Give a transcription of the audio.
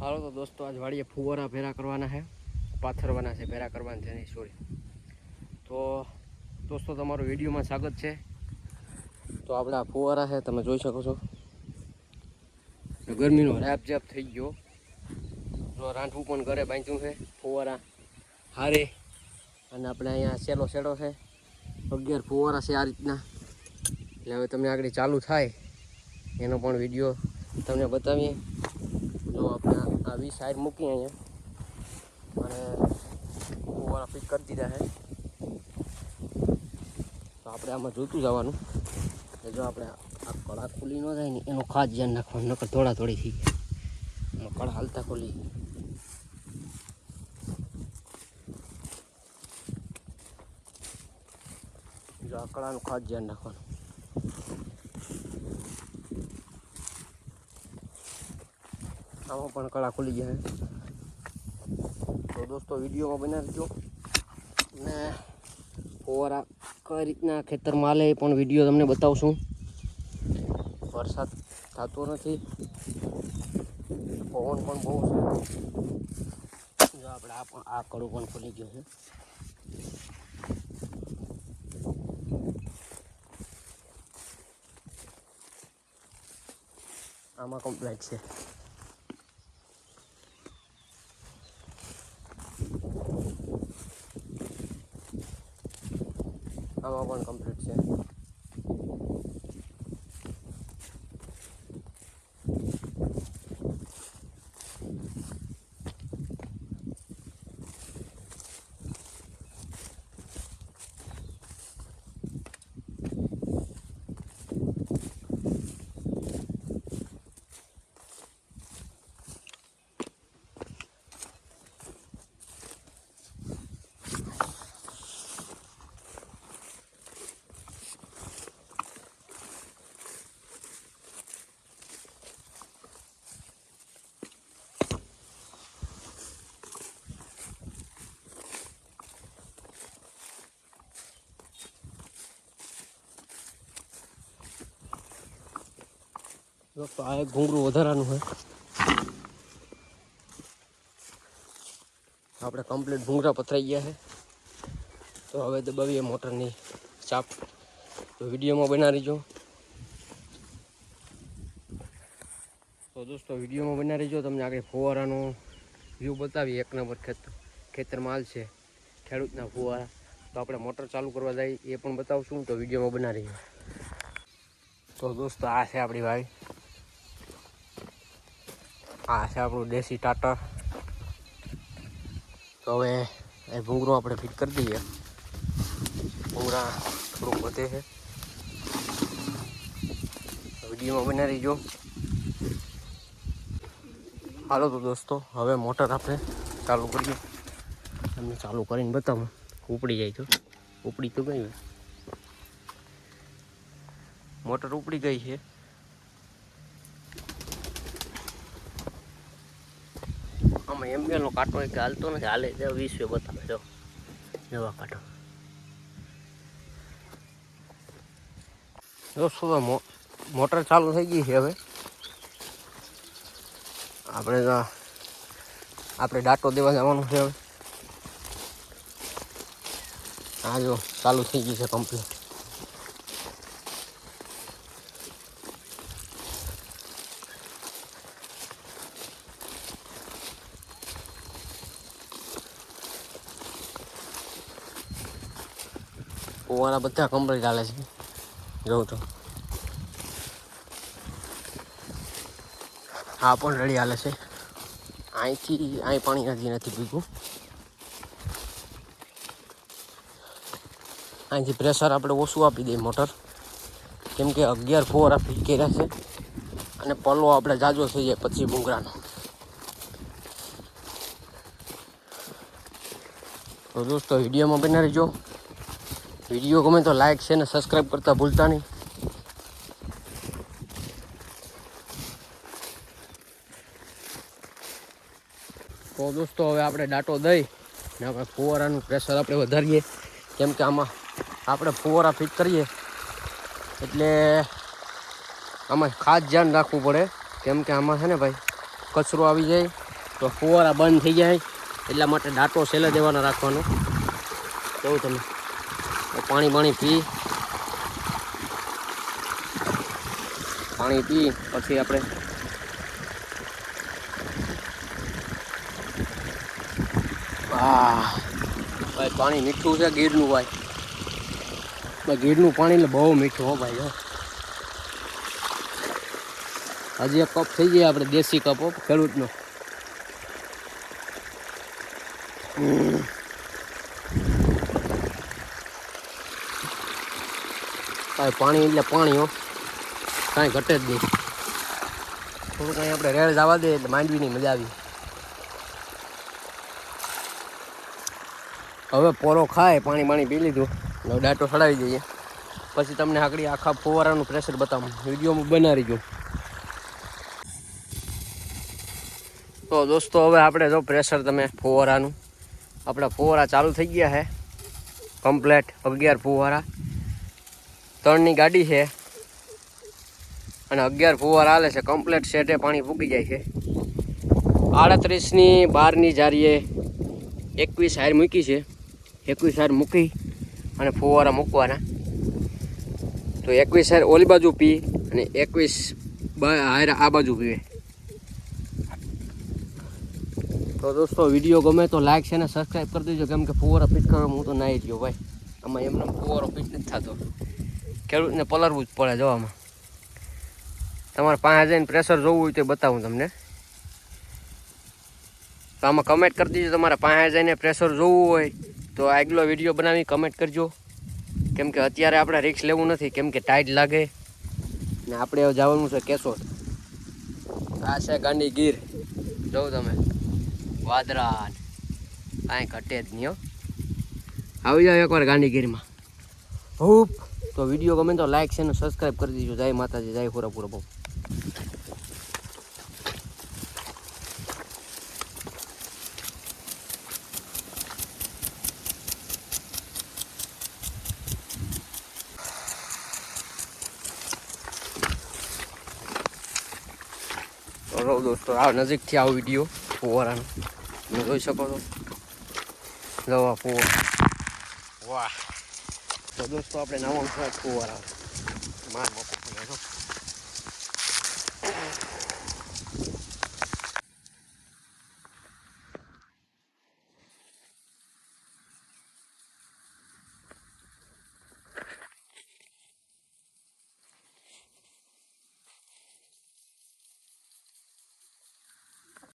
હાલો તો દોસ્તો, આજ વાડીએ ફુવારા ભેરા કરવાના છે, પાથરવાના છે, ભેરા કરવાના છે નહીં સોરી તો દોસ્તો, તમારું વિડીયોમાં સ્વાગત છે. તો આપણા ફુવારા છે, તમે જોઈ શકો છો. ગરમીનો રેપ જેપ થઈ ગયો. જો રાંઠવું પણ ઘરે બાંધ્યું છે, ફુવારા હારે. અને આપણે અહીંયા સેલો સેડો છે. અગિયાર ફુવારા છે આ રીતના. એટલે હવે તમને આગળ ચાલુ થાય. એનો પણ વીડિયો તમને બતાવીએ. વી સાઈડ મૂકી અહીંયા. અને ફુવારા ફિટ કરી દીધા છે. તો આપણે આમાં જોતું જવાનું. કે જો આપણે આ કળા ખુલ્લી ન થાય ને, એનું ખાસ ધ્યાન રાખવાનું, નકર થોડા થોડી થઈ ગયા. કળા હાલતા ખુલી. જો આ કળાનું ખાસ ધ્યાન રાખવાનું. આમાં પણ કળા ખુલી જાય તો દોસ્તો, વિડીયોમાં બનાવી દો ને ફુવારા કઈ રીતના ખેતરમાં હાલે પણ વીડિયો તમને બતાવશું. વરસાદ થતો નથી. પવન પણ બહુ છે. જો આપણે આ પણ, આ કડું પણ ખુલી ગયું છે. આમાં કમ્પ્લેટ છે. પણ કમ્પ્લીટ છે. દોસ્તો આ એક ઘૂંઘરું વધારાનું હોય. આપણે કમ્પ્લીટ ઘૂંઘરા પથરાઈ ગયા છે. તો હવે દબાવીએ મોટરની ચાપ. તો વિડીયોમાં બના રહીજો. તો દોસ્તો, વિડીયોમાં બના રહીજો. તમને આગળ ફુવારાનો વ્યૂ બતાવીએ. એક નંબર ખેતર ખેતર માલ છે, ખેડૂતના ફુવારા. તો આપણે મોટર ચાલુ કરવા જઈએ એ પણ બતાવશું. તો વિડીયોમાં બના તો દોસ્તો, આ છે આપણી ભાઈ. આ છે આપણું દેશી ટાટર. તો હવે એ ભૂંગળું આપણે ફિટ કરી દઈએ. ભૂંગળા થોડુંક વધે છે. વિડીયોમાં બનાવી રહીજો. હાલો તો દોસ્તો, હવે મોટર આપણે ચાલુ કરીએ. તમને ચાલુ કરીને બતાવું. ઉપડી જાય તો. ઉપડી તો ગઈ મોટર ઉપડી ગઈ છે. આમાં એમબીએલનો કાંટો એક હાલતો નથી. હાલે જો વીસ રૂપિયા બતાવે જો નવા કાંટો. જો શું મોટર ચાલુ થઈ ગઈ છે હવે. આપણે આપણે ડાટો દેવા જવાનું છે હવે. હા જો ચાલુ થઈ ગઈ છે કમ્પ્લીટ. ઓવાના બધા કમ્પ્લીટ હાલે છે. જોઉં તો. હા, પણ રેડી હાલે છે. અહીંથી, અહીં પાણી નથી નથી પીવું અહીંથી પ્રેશર આપણે ઓછું આપી દઈએ મોટર કેમ કે અગિયાર ફોર આપી કર્યા છે. અને પલ્લો આપણે જાજો થઈ જાય પછી ભૂંગરાનો તો દોસ્તો, વિડીયોમાં બના રહીજો. વીડિયો ગમે તો લાઈક છે ને સબસ્ક્રાઈબ કરતા ભૂલતા નહીં. તો દોસ્તો, હવે આપણે ડાટો દઈ ને આપણે ફુવારાનું પ્રેશર આપણે વધારીએ. કેમ કે આમાં આપણે ફુવારા ફિટ કરીએ. એટલે આમાં ખાસ ધ્યાન રાખવું પડે. કેમ કે આમાં છે ને ભાઈ, કચરો આવી જાય તો ફુવારા બંધ થઈ જાય. એટલા માટે ડાટો સેલે દેવાનો રાખવાનો. જોઉં તમે? પાણી પાણી પી. પાણી પી, પછી આપણે ભાઈ પાણી મીઠું છે, ગીરનું ભાઈ. ગીરનું પાણી એટલે બહુ મીઠું હો ભાઈ, હો. હજી એક કપ થઈ જાય આપણે દેશી કપ ખેડૂતનો. હમ. ભાઈ પાણી એટલે પાણી, હો. કાંઈ ઘટે જ નહીં. થોડું કાંઈ આપણે રેડ જવા દઈએ એટલે માંડવીની મજા આવી. હવે પોરો ખાય, પાણી પાણી પી લીધું. હવે ડાટો ચડાવી જઈએ પછી તમને આગળ આખા ફુવારાનું પ્રેશર બતાવું. વિડીયોમાં બનાવી ગયું તો દોસ્તો, હવે આપણે જો પ્રેશર તમે ફુવારાનું. આપણા ફુવારા ચાલુ થઈ ગયા છે. કમ્પ્લેટ અગિયાર ફુવારા. ત્રણની ગાડી છે અને અગિયાર ફુવારા હાલે છે. કમ્પ્લેટ સેટે પાણી ફૂકી જાય છે. આડત્રીસની બારની જારીએ એકવીસ હાર મૂકી છે. એકવીસ હાર મૂકી અને ફુવારા મૂકવાના. તો એકવીસ હાર ઓલી બાજુ પી અને એકવીસ હાર આ બાજુ પીવે. તો દોસ્તો, વીડિયો ગમે તો લાઈક છે ને સબસ્ક્રાઈબ કરી દેજો. કેમ કે ફુવારા ફિટ કરવા હું તો નાઈ રહ્યો ભાઈ. આમાં એમને ફુવારો ફિટ નથી થતો. ખેડૂતને પલરવું જ પડે જોવામાં. તમારે પાસે જઈને પ્રેશર જોવું હોય તો બતાવું તમને. તો આમાં કમેન્ટ કરી દીજો. તમારે પાસે જઈને પ્રેશર જોવું હોય તો આગલો વીડિયો બનાવી કમેન્ટ કરજો. કેમ કે અત્યારે આપણે રિક્સ લેવું નથી, કેમ કે ટાઈટ લાગે. ને આપણે જવાનું છે કેશોદ. આ છે ગાંડી ગીર. જોઉં તમે. વાદરા કાંઈ ઘટે જ નહીં આવી જાઓ એકવાર ગાંડીગીરમાં હૂપ. તો વીડિયો ગમે તો લાઈક છે સબસ્ક્રાઈબ કરી દીજો. જય માતાજી, જય પૂરા પૂરા બહુ. દોસ્તો આ નજીકથી આવો વીડિયો ફુવારાનો. તમે જોઈ શકો છો. જવા ફુવા. વાહ. તો દોસ્તો આપણે નવો ફુવારા માર બાપુ